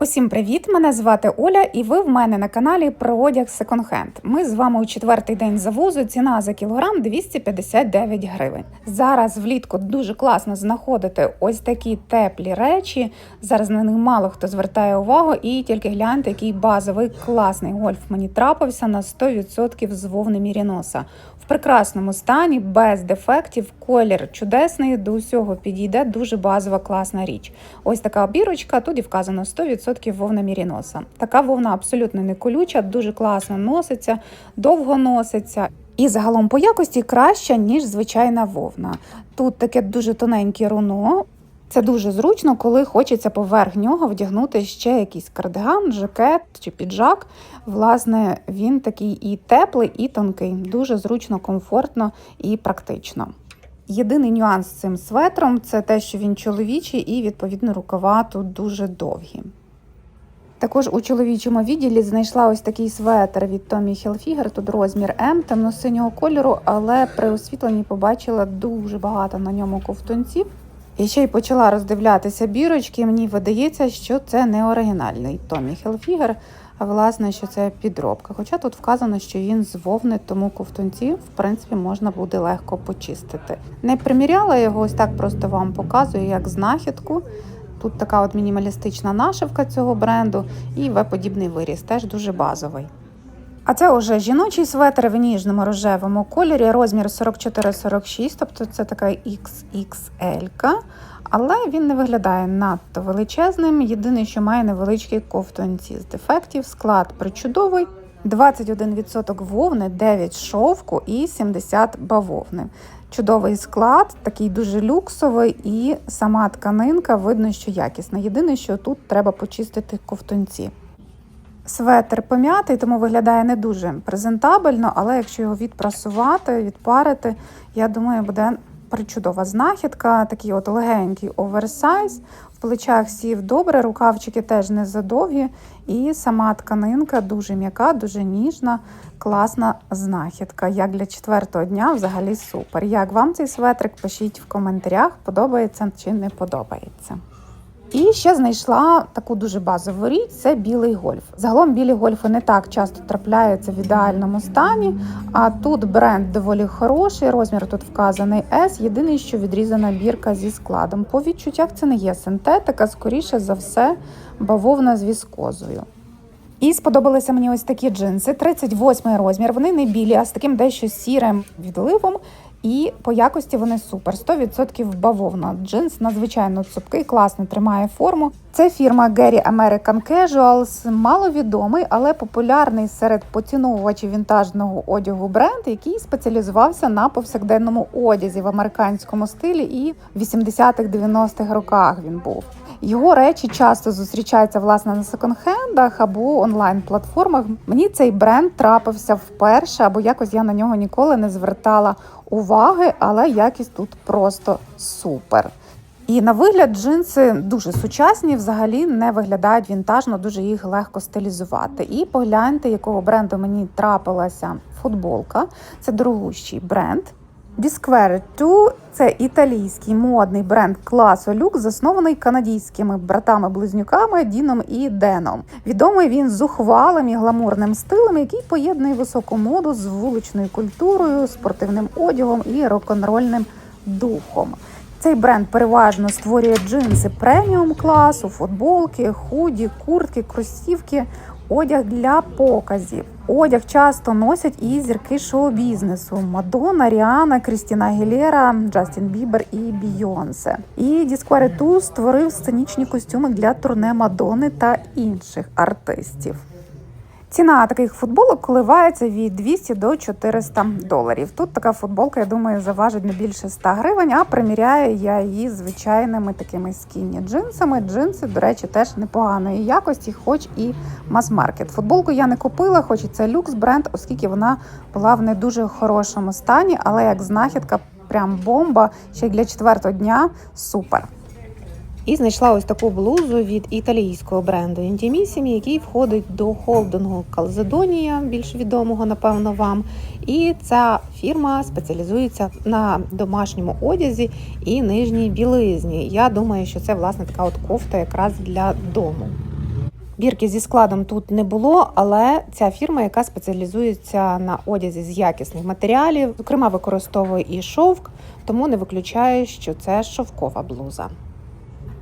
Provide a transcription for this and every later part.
Усім привіт! Мене звати Оля, і ви в мене на каналі про одяг секонд-хенд. Ми з вами у четвертий день завозу. Ціна за кілограм 259 гривень. Зараз влітку дуже класно знаходити ось такі теплі речі. Зараз на них мало хто звертає увагу, і тільки гляньте, який базовий класний гольф мені трапився на 100% з вовни Міріноса. В прекрасному стані, без дефектів, колір чудесний, до усього підійде дуже базова класна річ. Ось така обірочка, тут і вказано 100% вовна Міріноса. Така вовна абсолютно не колюча, дуже класно носиться, довго носиться. І загалом по якості краща, ніж звичайна вовна. Тут таке дуже тоненьке руно. Це дуже зручно, коли хочеться поверх нього вдягнути ще якийсь кардиган, жакет чи піджак. Власне, він такий і теплий, і тонкий, дуже зручно, комфортно і практично. Єдиний нюанс з цим светром це те, що він чоловічий, і відповідно рукава тут дуже довгі. Також у чоловічому відділі знайшла ось такий светр від Tommy Hilfiger, тут розмір М темно-синього кольору, але при освітленні побачила дуже багато на ньому ковтунців. І ще й почала роздивлятися бірочки. Мені видається, що це не оригінальний Tommy Hilfiger, а власне, що це підробка. Хоча тут вказано, що він з вовни, тому ковтунці, в принципі, можна буде легко почистити. Не приміряла його, ось так просто вам показую, як знахідку. Тут така от мінімалістична нашивка цього бренду і В-подібний виріс, теж дуже базовий. А це вже жіночий светр в ніжному рожевому кольорі, розмір 44-46, тобто це така XXL. Але він не виглядає надто величезним. Єдине, що має невеличкі ковтунці з дефектів, склад причудовий. 21% вовни, 9 шовку і 70 бавовни. Чудовий склад, такий дуже люксовий, і сама тканинка видно, що якісна. Єдине, що тут треба почистити ковтунці. Светр пом'ятий, тому виглядає не дуже презентабельно, але якщо його відпрасувати, відпарити, я думаю, буде причудова знахідка, такий от легенький оверсайз. В плечах сів добре, рукавчики теж не задовгі, і сама тканинка дуже м'яка, дуже ніжна, класна знахідка. Як для четвертого дня взагалі супер. Як вам цей светрик? Пишіть в коментарях, подобається чи не подобається. І ще знайшла таку дуже базову річ це білий гольф. Загалом білі гольфи не так часто трапляються в ідеальному стані. А тут бренд доволі хороший, розмір тут вказаний S. Єдине, що відрізана бірка зі складом. По відчуттях це не є синтетика, скоріше за все, бавовна з віскозою. І сподобалися мені ось такі джинси, 38 розмір. Вони не білі, а з таким дещо сірим відливом. І по якості вони супер. 100% бавовна. Джинс надзвичайно цупкий, класно тримає форму. Це фірма Gary American Casuals, маловідомий, але популярний серед поціновувачів вінтажного одягу бренд, який спеціалізувався на повсякденному одязі в американському стилі, і в 80-х-90-х роках він був. Його речі часто зустрічаються власне на секонд-хендах або онлайн-платформах. Мені цей бренд трапився вперше, або якось я на нього ніколи не звертала уваги, але якість тут просто супер. І на вигляд джинси дуже сучасні, взагалі не виглядають вінтажно, дуже їх легко стилізувати. І погляньте, якого бренду мені трапилася футболка. Це дорогущий бренд. Disquare 2 – це італійський модний бренд класу люкс, заснований канадійськими братами-близнюками Діном і Деном. Відомий він зухвалим і гламурним стилем, який поєднує високу моду з вуличною культурою, спортивним одягом і рок-н-рольним духом. Цей бренд переважно створює джинси преміум класу, футболки, худі, куртки, кросівки, одяг для показів. Одяг часто носять і зірки шоу-бізнесу: Мадонна, Ріана, Крістіна Гілєра, Джастін Бібер і Бійонсе. І 2 створив сценічні костюми для турне Мадони та інших артистів. Ціна таких футболок коливається від 200 до 400 доларів. Тут така футболка, я думаю, заважить не більше 100 гривень, а приміряю я її звичайними такими скінні джинсами. Джинси, до речі, теж непоганої якості, хоч і мас-маркет. Футболку я не купила, хоч і це люкс бренд, оскільки вона була в не дуже хорошому стані, але як знахідка, прям бомба. Ще й для четвертого дня супер. І знайшла ось таку блузу від італійського бренду Intimissimi, який входить до холдингу Calzedonia, більш відомого, напевно, вам. І ця фірма спеціалізується на домашньому одязі і нижній білизні. Я думаю, що це власне така от кофта якраз для дому. Бірки зі складом тут не було, але ця фірма, яка спеціалізується на одязі з якісних матеріалів, зокрема використовує і шовк, тому не виключаю, що це шовкова блуза.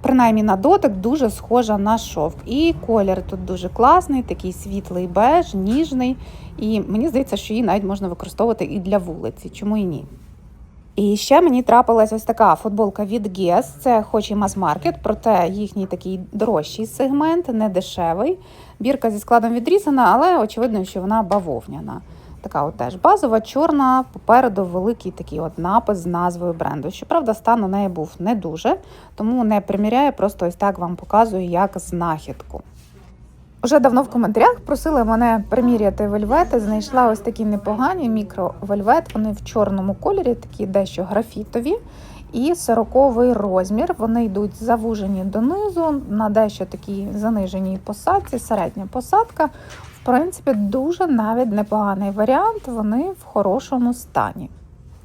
Принаймні на дотик дуже схожа на шовк. І колір тут дуже класний, такий світлий беж, ніжний. І мені здається, що її навіть можна використовувати і для вулиці, чому і ні. І ще мені трапилась ось така футболка від Guess. Це хоч і мас-маркет, проте їхній такий дорожчий сегмент, не дешевий. Бірка зі складом відрізана, але очевидно, що вона бавовняна. Така от теж базова, чорна, попереду великий такий от напис з назвою бренду. Щоправда, стан у неї був не дуже, тому не приміряю, просто ось так вам показую як знахідку. Уже давно в коментарях просили мене приміряти вельвети. Знайшла ось такі непогані мікровельвет. Вони в чорному кольорі, такі дещо графітові. І 40 розмір. Вони йдуть завужені донизу, на дещо такій заниженій посадці, середня посадка. В принципі, дуже навіть непоганий варіант. Вони в хорошому стані.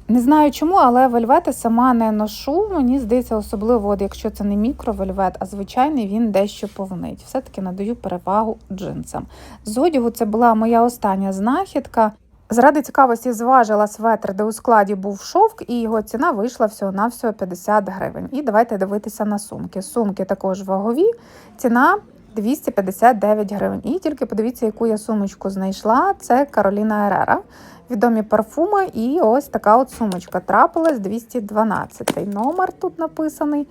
Не знаю чому, але вельвети сама не ношу. Мені здається, особливо, от якщо це не мікровельвет, а звичайний, він дещо повнить. Все-таки надаю перевагу джинсам. З одягу це була моя остання знахідка. Заради цікавості зважила светр, де у складі був шовк, і його ціна вийшла всього-навсього 50 гривень. І давайте дивитися на сумки. Сумки також вагові, ціна 259 гривень. І тільки подивіться, яку я сумочку знайшла. Це Кароліна Ерера. Відомі парфуми, і ось така от сумочка трапилась 212 номер тут написаний.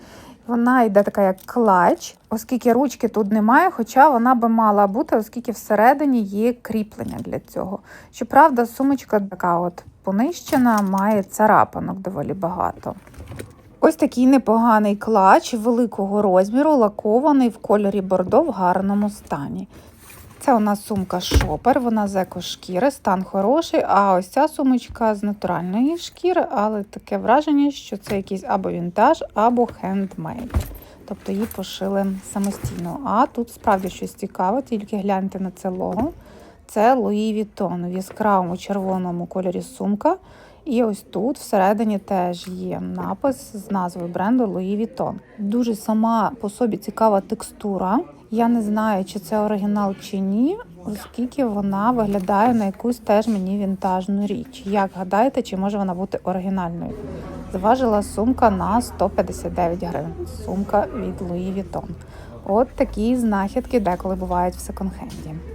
Вона йде така як клач, оскільки ручки тут немає, хоча вона би мала бути, оскільки всередині є кріплення для цього. Щоправда, сумочка така от понищена, має царапанок доволі багато. Ось такий непоганий клач великого розміру, лакований в кольорі бордо в гарному стані. Це у нас сумка шопер, вона з екошкіри, стан хороший. А ось ця сумочка з натуральної шкіри, але таке враження, що це якийсь або вінтаж, або хендмейд. Тобто її пошили самостійно. А тут справді щось цікаве, тільки гляньте на це лого. Це Луї Вітон в яскравому червоному кольорі сумка. І ось тут всередині теж є напис з назвою бренду Луї Вітон. Дуже сама по собі цікава текстура. Я не знаю, чи це оригінал чи ні, оскільки вона виглядає на якусь теж мені вінтажну річ. Як гадаєте, чи може вона бути оригінальною? Зважила сумка на 159 гривень. Сумка від Louis Vuitton. От такі знахідки деколи бувають в секонд-хенді.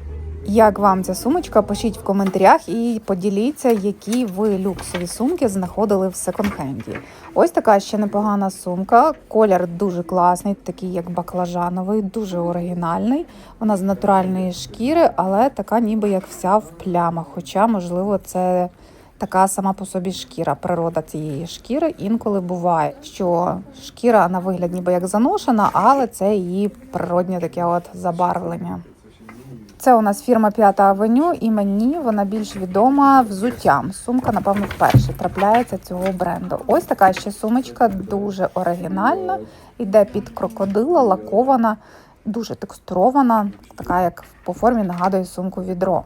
Як вам ця сумочка? Пишіть в коментарях і поділіться, які ви люксові сумки знаходили в секонд-хенді. Ось така ще непогана сумка. Колір дуже класний, такий як баклажановий, дуже оригінальний. Вона з натуральної шкіри, але така ніби як вся в плямах. Хоча, можливо, це така сама по собі шкіра, природа цієї шкіри. Інколи буває, що шкіра на вигляд ніби як заношена, але це її природнє таке от забарвлення. Це у нас фірма П'ята Авеню, і мені вона більш відома взуттям. Сумка, напевно, вперше трапляється цього бренду. Ось така ще сумочка, дуже оригінальна. Йде під крокодила, лакована, дуже текстурована, така як по формі нагадує сумку відро.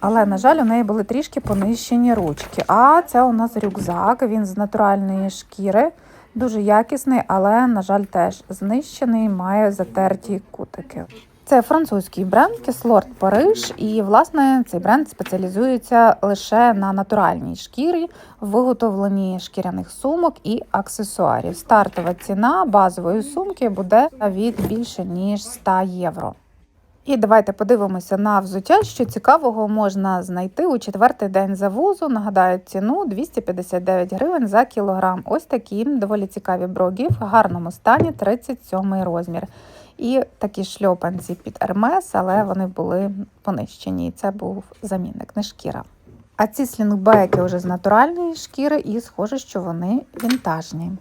Але, на жаль, у неї були трішки понищені ручки. А це у нас рюкзак, він з натуральної шкіри, дуже якісний, але, на жаль, теж знищений, має затерті кутики. Це французький бренд Кислорд Париж, і власне цей бренд спеціалізується лише на натуральній шкірі, виготовленні шкіряних сумок і аксесуарів. Стартова ціна базової сумки буде від більше ніж 100 євро. І давайте подивимося на взуття, що цікавого можна знайти у четвертий день завозу. Нагадаю, ціну 259 гривень за кілограм. Ось такі доволі цікаві броги в гарному стані, 37 розмір. І такі шльопанці під Ермес, але вони були понищені. І Це був замінник, не шкіра. А ці слінгбеки вже з натуральної шкіри, і схоже, що вони вінтажні.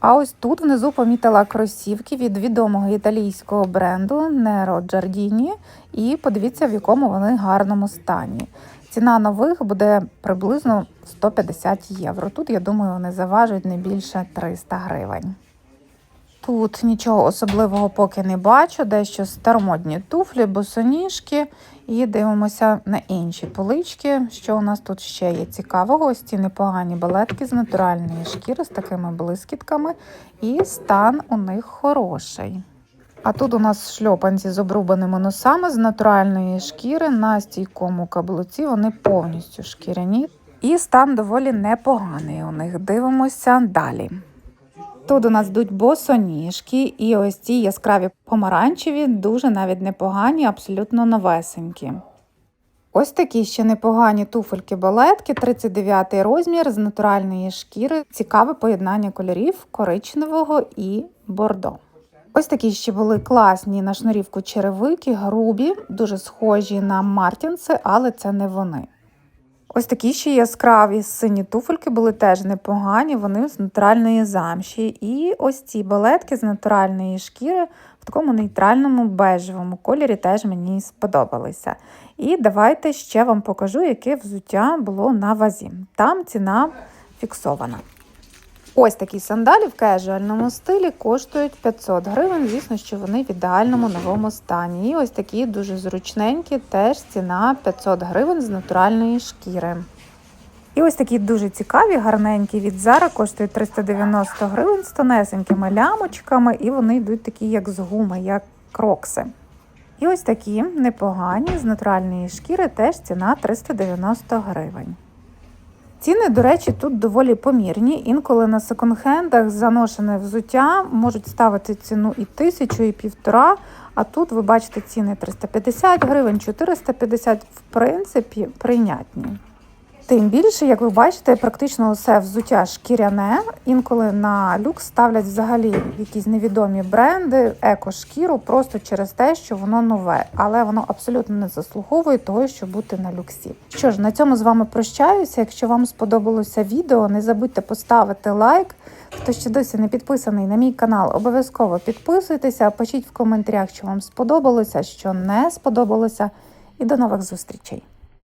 А ось тут внизу помітила кросівки від відомого італійського бренду Nero Giardini. І подивіться, в якому вони гарному стані. Ціна нових буде приблизно 150 євро. Тут, я думаю, вони заважать не більше 300 гривень. Тут нічого особливого поки не бачу, дещо старомодні туфлі, босоніжки. І дивимося на інші полички. Що у нас тут ще є цікавого? Ось ці непогані балетки з натуральної шкіри, з такими блискітками, і стан у них хороший. А тут у нас шльопанці з обрубаними носами з натуральної шкіри на стійкому каблуці. Вони повністю шкіряні. І стан доволі непоганий у них. Дивимося далі. Тут у нас йдуть босоніжки, і ось ці яскраві помаранчеві, дуже навіть непогані, абсолютно новесенькі. Ось такі ще непогані туфельки-балетки, 39 розмір з натуральної шкіри. Цікаве поєднання кольорів коричневого і бордо. Ось такі ще були класні на шнурівку черевики, грубі, дуже схожі на мартінси, але це не вони. Ось такі ще яскраві сині туфельки були теж непогані, вони з натуральної замші. І ось ці балетки з натуральної шкіри в такому нейтральному бежевому кольорі теж мені сподобалися. І давайте ще вам покажу, яке взуття було на вазі. Там ціна фіксована. Ось такі сандалі в кежуальному стилі коштують 500 гривень. Звісно, що вони в ідеальному новому стані. І ось такі дуже зручненькі, теж ціна 500 гривень з натуральної шкіри. І ось такі дуже цікаві, гарненькі від Zara коштують 390 гривень з тонесенькими лямочками, і вони йдуть такі, як з гуми, як крокси. І ось такі непогані з натуральної шкіри теж ціна 390 гривень. Ціни, до речі, тут доволі помірні. Інколи на секонд-хендах заношене взуття можуть ставити ціну і тисячу, і півтора. А тут ви бачите ціни 350 гривень, 450, в принципі, прийнятні. Тим більше, як ви бачите, практично усе взуття шкіряне. Інколи на люкс ставлять взагалі якісь невідомі бренди, еко-шкіру, просто через те, що воно нове, але воно абсолютно не заслуговує того, щоб бути на люксі. Що ж, на цьому з вами прощаюся. Якщо вам сподобалося відео, не забудьте поставити лайк. Хто ще досі не підписаний на мій канал, обов'язково підписуйтеся, пишіть в коментарях, що вам сподобалося, що не сподобалося. І до нових зустрічей!